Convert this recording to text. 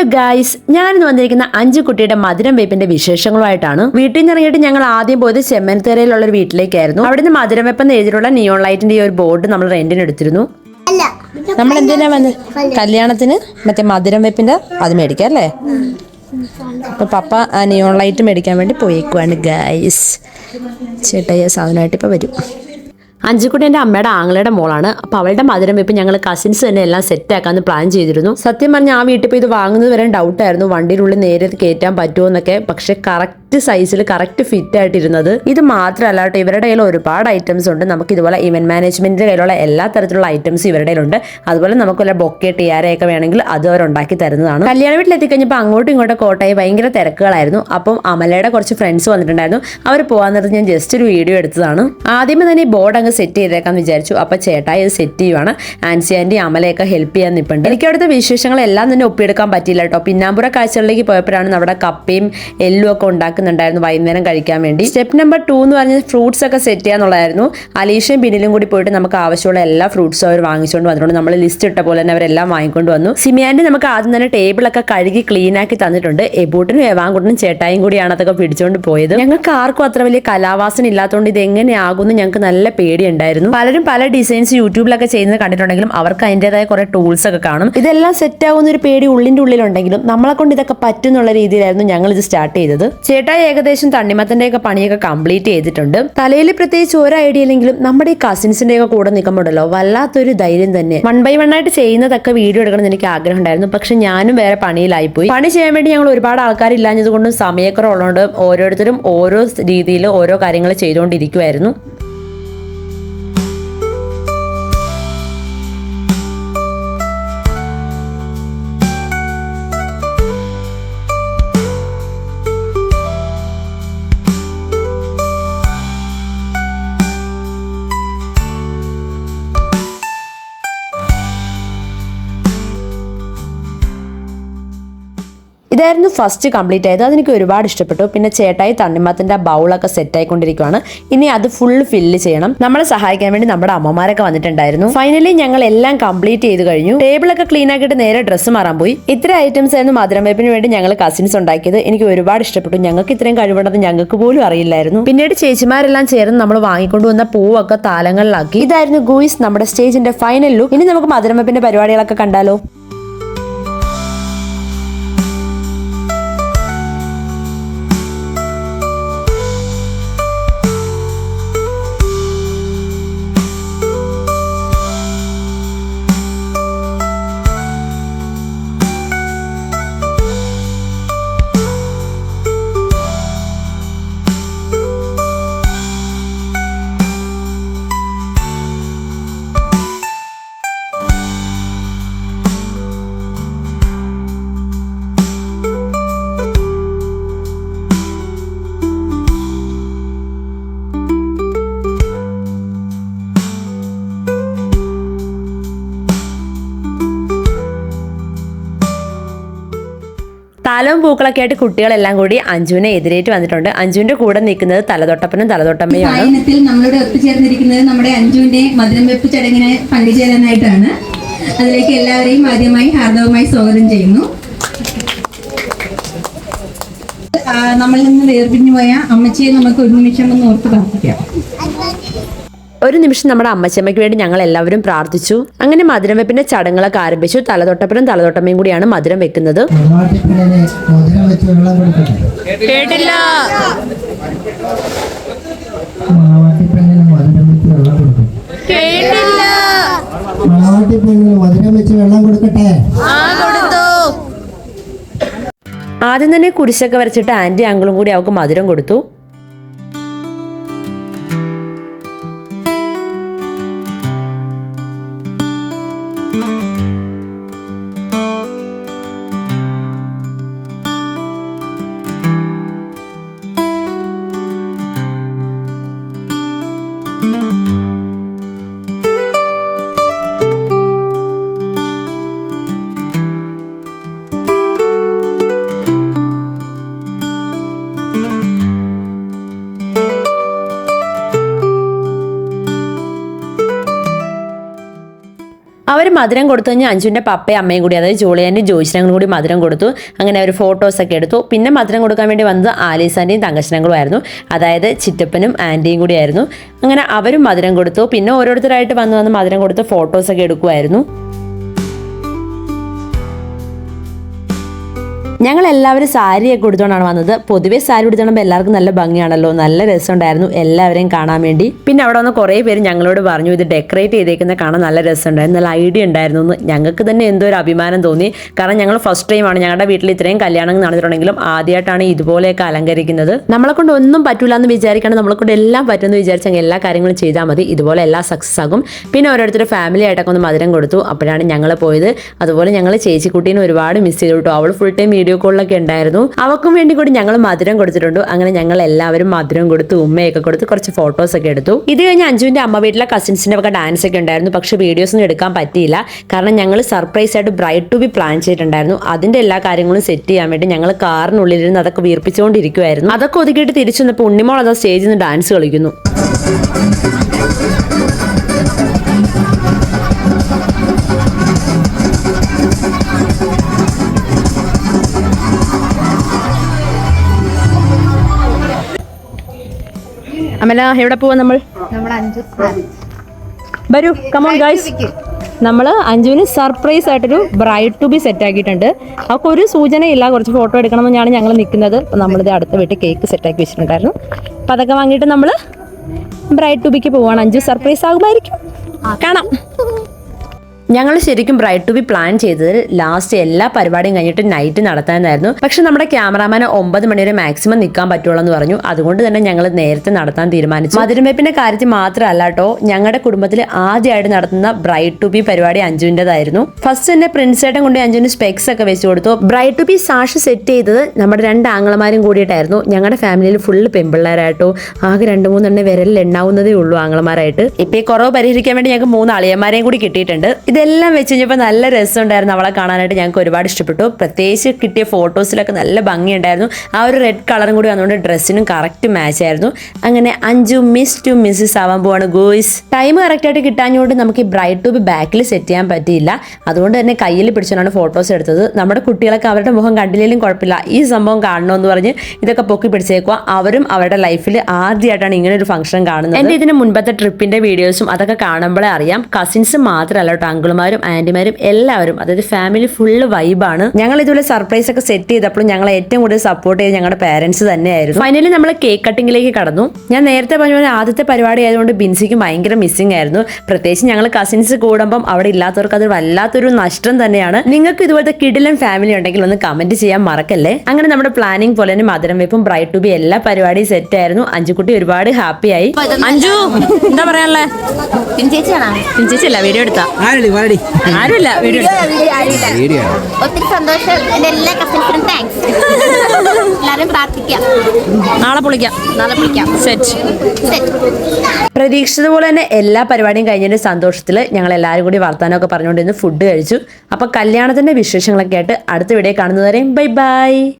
Hello guys ഞാനിന്ന് വന്നിരിക്കുന്ന അഞ്ചു കുട്ടിയുടെ മധുരം വെപ്പിന്റെ വിശേഷങ്ങളുമായിട്ടാണ്. വീട്ടിൽ നിന്ന് ഇറങ്ങിയിട്ട് ഞങ്ങൾ ആദ്യം പോയത് ചെമ്മൻതെരയിലുള്ള ഒരു വീട്ടിലേക്കായിരുന്നു. അവിടുന്ന് മധുരം വെപ്പ് എന്ന് എഴുതിയിട്ടുള്ള നിയോൺ ലൈറ്റിന്റെ ഈ ഒരു ബോർഡ് നമ്മൾ റെന്റിന് എടുത്തിരുന്നു. നമ്മൾ എന്തിനാ വന്ന്? കല്യാണത്തിന് മറ്റേ മധുരം വെപ്പിന്റെ അത് മേടിക്കാം അല്ലേ? അപ്പൊ പപ്പ ആ നിയോൺ ലൈറ്റ് മേടിക്കാൻ വേണ്ടി പോയേക്കുവാണ് ഗായ്സ് ചേട്ടയ്യ സാധനമായിട്ട് ഇപ്പൊ വരും. അഞ്ചുക്കുട്ടി എന്റെ അമ്മയുടെ ആങ്ങളുടെ മോളാണ്. അപ്പോൾ അവളുടെ മധുരം വെപ്പ് ഞങ്ങൾ കസിൻസ് തന്നെ എല്ലാം സെറ്റ് ആക്കാന്ന് പ്ലാൻ ചെയ്തിരുന്നു. സത്യം പറഞ്ഞാൽ ആ വീട്ടിൽ പോയി ഇത് വാങ്ങുന്നത് വരെ ഡൗട്ടായിരുന്നു വണ്ടിയിലുള്ളിൽ നേരെ കയറ്റാൻ പറ്റുമോ എന്നൊക്കെ. പക്ഷെ കറക്റ്റ് സൈസിൽ കറക്റ്റ് ഫിറ്റ് ആയിട്ടിരുന്നത്. ഇത് മാത്രമല്ല കേട്ടോ ഇവരുടെ കയ്യിൽ ഒരുപാട് ഐറ്റംസ് ഉണ്ട്. നമുക്ക് ഇതുപോലെ ഇവന്റ് മാനേജ്മെന്റിന്റെ കയ്യിലുള്ള എല്ലാ തരത്തിലുള്ള ഐറ്റംസ് ഇവരുടെ കയ്യിലുണ്ട്. അതുപോലെ നമുക്ക് വല്ല ബൊക്കെ ടിയാരയൊക്കെ വേണമെങ്കിൽ അത് അവർ ഉണ്ടാക്കി തരുന്നതാണ്. കല്യാണ വീട്ടിൽ എത്തിക്കഴിഞ്ഞപ്പോൾ അങ്ങോട്ടും ഇങ്ങോട്ടും കോട്ടയം ഭയങ്കര തിരക്കുകളായിരുന്നു. അപ്പം അമലയുടെ കുറച്ച് ഫ്രണ്ട്സ് വന്നിട്ടുണ്ടായിരുന്നു. അവർ പോകാൻ നേരത്ത് ഞാൻ ജസ്റ്റ് ഒരു വീഡിയോ എടുത്തതാണ്. ആദ്യമേ തന്നെ ബോർഡ് അങ്ങ് സെറ്റ് ചെയ്തേക്കാന്ന് വിചാരിച്ചു. അപ്പൊ ചേട്ടായി ഇത് സെറ്റ് ചെയ്യുവാണ്. ആൻസി ആന്റി അമലയൊക്കെ ഹെൽപ്പ് ചെയ്യാൻ നിൽപ്പുണ്ട് എനിക്ക് അവിടുത്തെ വിശേഷങ്ങളെല്ലാം തന്നെ ഒപ്പിയെടുക്കാൻ പറ്റിയില്ല കേട്ടോ. പിന്നാമ്പുറ കാഴ്ചകളിലേക്ക് പോയപ്പോഴാണ് നമ്മുടെ കപ്പയും എല്ലും ഒക്കെ ഉണ്ടാക്കുന്നുണ്ടായിരുന്നു വൈകുന്നേരം കഴിക്കാൻ വേണ്ടി. സ്റ്റെപ്പ് നമ്പർ ടു എന്ന് പറഞ്ഞ ഫ്രൂട്ട്സ് ഒക്കെ സെറ്റ് ചെയ്യാന്നുള്ളതായിരുന്നു. അലീഷയും ബിനിലും കൂടി പോയിട്ട് നമുക്ക് ആവശ്യമുള്ള എല്ലാ ഫ്രൂട്ട്സും അവർ വാങ്ങിച്ചുകൊണ്ട് വന്നിട്ടുണ്ട്. നമ്മൾ ലിസ്റ്റ് ഇട്ട പോലെ തന്നെ അവരെല്ലാം വാങ്ങിക്കൊണ്ട് വന്നു. സിമിയാന്റെ നമുക്ക് ആദ്യം തന്നെ ടേബിളൊക്കെ കഴുകി ക്ലീൻ ആക്കി തന്നിട്ടുണ്ട്. എബൂട്ടിനും എവാങ്കുട്ടനും ചേട്ടായും കൂടിയാണ് അതൊക്കെ പിടിച്ചുകൊണ്ട് പോയത്. ഞങ്ങൾക്ക് ആർക്കും അത്ര വലിയ കലാവാസന ഇല്ലാത്തതുകൊണ്ട് ഇത് എങ്ങനെയാകുമെന്ന് ഞങ്ങൾക്ക് നല്ല പേടിയുണ്ടായിരുന്നു. പലരും പല ഡിസൈൻസ് യൂട്യൂബിലൊക്കെ ചെയ്യുന്നത് കണ്ടിട്ടുണ്ടെങ്കിലും അവർക്ക് അതിന്റെതായ കുറെ ടൂൾസ് ഒക്കെ കാണും. ഇതെല്ലാം സെറ്റ് ആകുന്ന ഒരു പേടി ഉള്ളിന്റെ ഉള്ളിലുണ്ടെങ്കിലും നമ്മളെ കൊണ്ട് ഇതൊക്കെ പറ്റുന്നുള്ള രീതിയിലായിരുന്നു ഞങ്ങൾ ഇത് സ്റ്റാർട്ട് ചെയ്തത് ചേട്ടായി ഏകദേശം തണ്ണിമത്തന്റെ ഒക്കെ പണിയൊക്കെ കംപ്ലീറ്റ് ചെയ്തിട്ടുണ്ട്. തലയിൽ പ്രത്യേകിച്ച് ഒരു ഐഡിയ ഇല്ലെങ്കിലും നമ്മുടെ ഈ കസിൻസിന്റെ ഒക്കെ കൂടെ നിൽക്കുമ്പോഴല്ലോ വല്ലാത്തൊരു ധൈര്യം തന്നെ. വൺ ബൈ വൺ ആയിട്ട് ചെയ്യുന്നതൊക്കെ വീഡിയോ എടുക്കണം എനിക്ക് ആഗ്രഹം ഉണ്ടായിരുന്നു പക്ഷെ ഞാനും വേറെ പണിയിലായി പോയി പണി ചെയ്യാൻ വേണ്ടി ഞങ്ങൾ ഒരുപാട് ആൾക്കാരില്ലാഞ്ഞത് കൊണ്ടും സമയക്കുറവുള്ളതുകൊണ്ട് ഓരോരുത്തരും ഓരോ രീതിയിൽ ഓരോ കാര്യങ്ങൾ ചെയ്തുകൊണ്ടിരിക്കുമായിരുന്നു ഇതായിരുന്നു ഫസ്റ്റ് കംപ്ലീറ്റ് ആയത്. അതെനിക്ക് ഒരുപാട് ഇഷ്ടപ്പെട്ടു. പിന്നെ ചേട്ടായി തണ്ണിമത്തിന്റെ ബൗളൊക്കെ സെറ്റ് ആയിക്കൊണ്ടിരിക്കുകയാണ് ഇനി അത് ഫുൾ ഫില്ല് ചെയ്യണം. നമ്മളെ സഹായിക്കാൻ വേണ്ടി നമ്മുടെ അമ്മമാരൊക്കെ വന്നിട്ടുണ്ടായിരുന്നു. ഫൈനലി ഞങ്ങൾ എല്ലാം കംപ്ലീറ്റ് ചെയ്ത് കഴിഞ്ഞു. ടേബിളൊക്കെ ക്ലീൻ ആക്കിയിട്ട് നേരെ ഡ്രസ്സ് മാറാൻ പോയി. ഇത്ര ഐറ്റംസ് ആയിരുന്നു മധുരം വേപ്പിന് വേണ്ടി ഞങ്ങൾ കസിൻസ് ഉണ്ടാക്കിയത്. എനിക്ക് ഒരുപാട് ഇഷ്ടപ്പെട്ടു. ഞങ്ങൾക്ക് ഇത്രയും കഴിവുണ്ടെന്ന് ഞങ്ങൾക്ക് പോലും അറിയില്ലായിരുന്നു. പിന്നീട് ചേച്ചിമാരെല്ലാം ചേർന്ന് നമ്മൾ വാങ്ങിക്കൊണ്ടുവന്ന പൂവൊക്കെ താലങ്ങളിലാക്കി. ഇതായിരുന്നു ഗൂയിസ് നമ്മുടെ സ്റ്റേജിന്റെ ഫൈനൽ ലുക്ക് ഇനി നമുക്ക് മധുരം പരിപാടികളൊക്കെ കണ്ടാലോ? താലവും പൂക്കളൊക്കെ ആയിട്ട് കുട്ടികളെല്ലാം കൂടി അഞ്ജുവിനെ എതിരേറ്റ് വന്നിട്ടുണ്ട്. അഞ്ജുവിന്റെ കൂടെ നിൽക്കുന്നത് തലതൊട്ടപ്പനും തലതൊട്ടമ്മയാണ് നമ്മളുടെ ഒത്തുചേർന്നിരിക്കുന്നത് നമ്മുടെ അഞ്ജുവിന്റെ മധുരം വെപ്പ് ചടങ്ങിന് പങ്കുചേരാനായിട്ടാണ് അതിലേക്ക് എല്ലാവരെയും ആദ്യമായി ഹാർദവമായി സ്വാഗതം ചെയ്യുന്നു. നമ്മളിൽ നിന്ന് വേർപിരിഞ്ഞു പോയ അമ്മച്ചിയെ നമുക്ക് ഒരു നിമിഷം ഒന്ന് ഓർത്ത് പ്രാർത്ഥിക്കാം. ഒരു നിമിഷം നമ്മുടെ അമ്മച്ചമ്മയ്ക്ക് വേണ്ടി ഞങ്ങൾ എല്ലാവരും പ്രാർത്ഥിച്ചു. അങ്ങനെ മധുരം വെപ്പിന്റെ ചടങ്ങുകളൊക്കെ ആരംഭിച്ചു. തലതൊട്ടപ്പനും തലതൊട്ടമ്മയും കൂടിയാണ് മധുരം വെക്കുന്നത്. കേട്ടില്ല. മധുരം വെച്ച് വെള്ളം കൊടുക്കട്ടെ ആദ്യം തന്നെ കുരിശൊക്കെ വരച്ചിട്ട് ആന്റി അങ്കിളും കൂടി അവൾക്ക് മധുരം കൊടുത്തു. അവർ മധുരം കൊടുത്തു കഴിഞ്ഞാൽ അഞ്ജുവിന്റെ പപ്പയും അമ്മയും കൂടി അതായത് ജോളിയാന്റെ ജോയിച്ചനങ്ങളും കൂടി മധുരം കൊടുത്തു. അങ്ങനെ അവർ ഫോട്ടോസൊക്കെ എടുത്തു. പിന്നെ മധുരം കൊടുക്കാൻ വേണ്ടി വന്നത് ആലീസാന്റെയും തങ്കശനങ്ങളും ആയിരുന്നു. അതായത് ചിറ്റപ്പനും ആന്റിയും കൂടിയായിരുന്നു അങ്ങനെ അവരും മധുരം കൊടുത്തു. പിന്നെ ഓരോരുത്തരായിട്ട് വന്ന് വന്ന് മധുരം കൊടുത്ത് ഫോട്ടോസൊക്കെ എടുക്കുമായിരുന്നു ഞങ്ങൾ എല്ലാവരും സാരിയൊക്കെ ഉടുത്തോണ്ടാണ് വന്നത്. പൊതുവെ സാരി ഉടുത്തോണ്ടുമ്പോൾ എല്ലാവർക്കും നല്ല ഭംഗിയാണല്ലോ. നല്ല രസമുണ്ടായിരുന്നു. എല്ലാവരെയും കാണാൻ വേണ്ടി. പിന്നെ അവിടെ വന്ന് കുറേ പേര് ഞങ്ങളോട് പറഞ്ഞു ഇത് ഡെക്കറേറ്റ് ചെയ്തേക്കുന്ന കാണാൻ നല്ല രസമുണ്ടായിരുന്നു. നല്ല ഐഡിയ ഉണ്ടായിരുന്നു എന്ന്. ഞങ്ങൾക്ക് തന്നെ എന്തോ ഒരു അഭിമാനം തോന്നി. കാരണം ഞങ്ങൾ ഫസ്റ്റ് ടൈമാണ് ഞങ്ങളുടെ വീട്ടിൽ ഇത്രയും കല്യാണം നടന്നിട്ടുണ്ടെങ്കിലും ആദ്യമായിട്ടാണ് ഇതുപോലെയൊക്കെ അലങ്കരിക്കുന്നത്. നമ്മളെ കൊണ്ട് ഒന്നും പറ്റൂല എന്ന് വിചാരിക്കണം നമ്മളെ കൊണ്ട് എല്ലാം പറ്റുമെന്ന് വിചാരിച്ചെങ്കിൽ എല്ലാ കാര്യങ്ങളും ചെയ്താൽ മതി. ഇതുപോലെ എല്ലാം സക്സസ് ആകും. പിന്നെ ഓരോരുത്തരുടെ ഫാമിലി ആയിട്ടൊക്കെ ഒന്ന് മധുരം കൊടുത്തു. അപ്പോഴാണ് ഞങ്ങൾ പോയത്. അതുപോലെ ഞങ്ങൾ ചേച്ചിക്കുട്ടീനെ ഒരുപാട് മിസ് ചെയ്തു കേട്ടോ. അവൾ ഫുൾ ടൈം വീഡിയോ കോളിലൊക്കെ ഉണ്ടായിരുന്നു. അവക്കും വേണ്ടി കൂടി ഞങ്ങൾ മധുരം കൊടുത്തിട്ടുണ്ട്. അങ്ങനെ ഞങ്ങൾ എല്ലാവരും മധുരം കൊടുത്ത് ഉമ്മയൊക്കെ കൊടുത്ത് കുറച്ച് ഫോട്ടോസ് ഒക്കെ എടുത്തു. ഇത് കഴിഞ്ഞ് അഞ്ജുവിന്റെ അമ്മ വീട്ടിലെ കസിൻസിന്റെ ഒക്കെ ഡാൻസ് ഒക്കെ ഉണ്ടായിരുന്നു. പക്ഷെ വീഡിയോസ് ഒന്നും എടുക്കാൻ പറ്റിയില്ല. കാരണം ഞങ്ങൾ സർപ്രൈസ് ആയിട്ട് ബ്രൈഡ് ടു ബി പ്ലാൻ ചെയ്തിട്ടുണ്ടായിരുന്നു. അതിന്റെ എല്ലാ കാര്യങ്ങളും സെറ്റ് ചെയ്യാൻ വേണ്ടി ഞങ്ങൾ കാറിനുള്ളിലിരുന്ന് അതൊക്കെ വീർപ്പിച്ചുകൊണ്ടിരിക്കുവായിരുന്നു. അതൊക്കെ ഒതുക്കിയിട്ട് തിരിച്ചു വന്നപ്പോൾ ഉണ്ണിമോൾ അതാ സ്റ്റേജിൽ നിന്ന് ഡാൻസ് കളിക്കുന്നു. അമല എവിടെ പോവാ നമ്മൾ? വരൂ കമോൺ ഗൈസ് നമ്മൾ അഞ്ജുവിന് സർപ്രൈസ് ആയിട്ടൊരു ബ്രൈഡ് ടു ബി സെറ്റ് ആക്കിയിട്ടുണ്ട്. അവർക്ക് ഒരു സൂചനയില്ല കുറച്ച് ഫോട്ടോ എടുക്കണമെന്നാണ് ഞങ്ങൾ നിൽക്കുന്നത്. നമ്മളിത് അടുത്ത വീട്ടിൽ കേക്ക് സെറ്റ് ആക്കി വെച്ചിട്ടുണ്ടായിരുന്നു. അപ്പോൾ അതൊക്കെ വാങ്ങിയിട്ട് നമ്മൾ ബ്രൈഡ് ടു ബിക്ക് പോവാണ്. അഞ്ജു സർപ്രൈസ് ആകുമായിരിക്കും. കാണാം. ഞങ്ങൾ ശരിക്കും ബ്രൈഡ് ടു ബി പ്ലാൻ ചെയ്തത് ലാസ്റ്റ് എല്ലാ പരിപാടിയും കഴിഞ്ഞിട്ട് നൈറ്റ് നടത്താനായിരുന്നു. പക്ഷെ നമ്മുടെ ക്യാമറാമാൻ ഒമ്പത് മണി വരെ മാക്സിമം നിൽക്കാൻ പറ്റുള്ളൂ എന്ന് പറഞ്ഞു. അതുകൊണ്ട് തന്നെ ഞങ്ങൾ നേരത്തെ നടത്താൻ തീരുമാനിച്ചു. മധുരമേപ്പിന്റെ കാര്യത്തിൽ മാത്രമല്ല കേട്ടോ ഞങ്ങളുടെ കുടുംബത്തിൽ ആദ്യമായിട്ട് നടത്തുന്ന ബ്രൈഡ് ടു ബി പരിപാടി അഞ്ജുവിന്റെതായിരുന്നു ഫസ്റ്റ് തന്നെ പ്രിൻസേട്ടൻ കൊണ്ട് അഞ്ജുവിന് സ്പെക്സ് ഒക്കെ വെച്ച് കൊടുത്തു. Bride to be sash set ചെയ്തത് നമ്മുടെ രണ്ട് ആങ്ങളമാരും കൂടിയിട്ടായിരുന്നു. ഞങ്ങളുടെ ഫാമിലിയിൽ ഫുള്ള് പെമ്പിള്ളേരായിട്ടോ ആകെ രണ്ട് മൂന്നെണ്ണം വിരലിൽ എണ്ണാവുന്നതേ ഉള്ളൂ ആങ്ങളമാരായിട്ട്. ഇപ്പൊ ഈ കുറവ് പരിഹരിക്കാൻ വേണ്ടി ഞങ്ങൾക്ക് മൂന്ന് അളിയന്മാരെയും കൂടി കിട്ടിയിട്ടുണ്ട്. ഇതെല്ലാം വെച്ച് കഴിഞ്ഞപ്പോൾ നല്ല രസമുണ്ടായിരുന്നു അവളെ കാണാനായിട്ട്. ഞങ്ങൾക്ക് ഒരുപാട് ഇഷ്ടപ്പെട്ടു. പ്രത്യേകിച്ച് കിട്ടിയ ഫോട്ടോസിലൊക്കെ നല്ല ഭംഗിയുണ്ടായിരുന്നു. ആ ഒരു റെഡ് കളറും കൂടി വന്നുകൊണ്ട് ഡ്രസ്സിനും കറക്റ്റ് മാച്ച് ആയിരുന്നു. അങ്ങനെ അഞ്ചു മിസ് ടു മിസ്സസ് ആവാൻ പോവാണ് ഗോയ്സ്. ടൈം കറക്റ്റായിട്ട് കിട്ടാഞ്ഞുകൊണ്ട് നമുക്ക് ഈ ബ്രൈറ്റ് ടൂബ് ബാക്കിൽ സെറ്റ് ചെയ്യാൻ പറ്റിയില്ല. അതുകൊണ്ട് തന്നെ കയ്യിൽ പിടിച്ചുകൊണ്ടാണ് ഫോട്ടോസ് എടുത്തത്. നമ്മുടെ കുട്ടികളൊക്കെ അവരുടെ മുഖം കണ്ടില്ലെങ്കിലും കുഴപ്പമില്ല. ഈ സംഭവം കാണണമെന്ന് പറഞ്ഞ് ഇതൊക്കെ പൊക്കി പിടിച്ചേക്കുക അവരും അവരുടെ ലൈഫിൽ ആദ്യമായിട്ടാണ് ഇങ്ങനെ ഒരു ഫംഗ്ഷൻ കാണുന്നത്. എന്റെ ഇതിന് മുൻപത്തെ ട്രിപ്പിന്റെ വീഡിയോസും അതൊക്കെ കാണുമ്പോഴേ അറിയാം. കസിൻസ് മാത്രമല്ല കേട്ടോ അങ്കിളുമാരും ആന്റിമാരും എല്ലാവരും അതായത് ഫാമിലി ഫുള്ള് വൈബാണ് ഞങ്ങൾ ഇതുപോലെ സർപ്രൈസ് ഒക്കെ സെറ്റ് ചെയ്തപ്പോൾ ഞങ്ങൾ ഏറ്റവും കൂടുതൽ സപ്പോർട്ട് ചെയ്ത് ഞങ്ങളുടെ പേരൻസ് തന്നെയായിരുന്നു. ഫൈനലി നമ്മൾ കേക്ക് കട്ടിങ്ങിലേക്ക് കടന്നു. ഞാൻ നേരത്തെ പറഞ്ഞ പോലെ ആദ്യത്തെ പരിപാടി ആയതുകൊണ്ട് ബിൻസിക്ക് ഭയങ്കര മിസ്സിംഗ് ആയിരുന്നു. പ്രത്യേകിച്ച് ഞങ്ങൾ കസിൻസ് കൂടുമ്പം അവിടെ ഇല്ലാത്തവർക്ക് അത് വല്ലാത്തൊരു നഷ്ടം തന്നെയാണ്. നിങ്ങൾക്ക് ഇതുപോലത്തെ കിഡിലൻ ഫാമിലി ഉണ്ടെങ്കിൽ ഒന്ന് കമന്റ് ചെയ്യാൻ മറക്കല്ലേ? അങ്ങനെ നമ്മുടെ പ്ലാനിങ് പോലെ തന്നെ മധുരം വെപ്പും ബ്രൈറ്റ് ടു ബി എല്ലാ പരിപാടിയും സെറ്റ് ആയിരുന്നു. അഞ്ചുകുട്ടി ഒരുപാട് ഹാപ്പിയായി ആയി. അഞ്ചു എന്താ പറയാനുള്ളത് ചേച്ചി ചേച്ചിയല്ല വീഡിയോ എടുത്താ. വാടി ആരുമില്ല വീഡിയോ വീഡിയോ ഒത്തിരി സന്തോഷം. എന്റെ എല്ലാ കസിൻസിനും താങ്ക്സ് എല്ലാവരും പ്രാർത്ഥിക്കാം നാളെ പൊളിക്കാം. നാളെ പൊളിക്കാം. സെറ്റ് സെറ്റ് പ്രതീക്ഷിച്ചത് പോലെ തന്നെ എല്ലാ പരിപാടിയും കഴിഞ്ഞതിന്റെ സന്തോഷത്തിൽ ഞങ്ങൾ എല്ലാവരും കൂടി വർത്താനമൊക്കെ പറഞ്ഞുകൊണ്ടിരുന്ന് ഫുഡ് കഴിച്ചു. അപ്പൊ കല്യാണത്തിന്റെ വിശേഷങ്ങളൊക്കെ ആയിട്ട് അടുത്ത വീഡിയോ കാണുന്നതുവരെയും ബൈ ബൈ.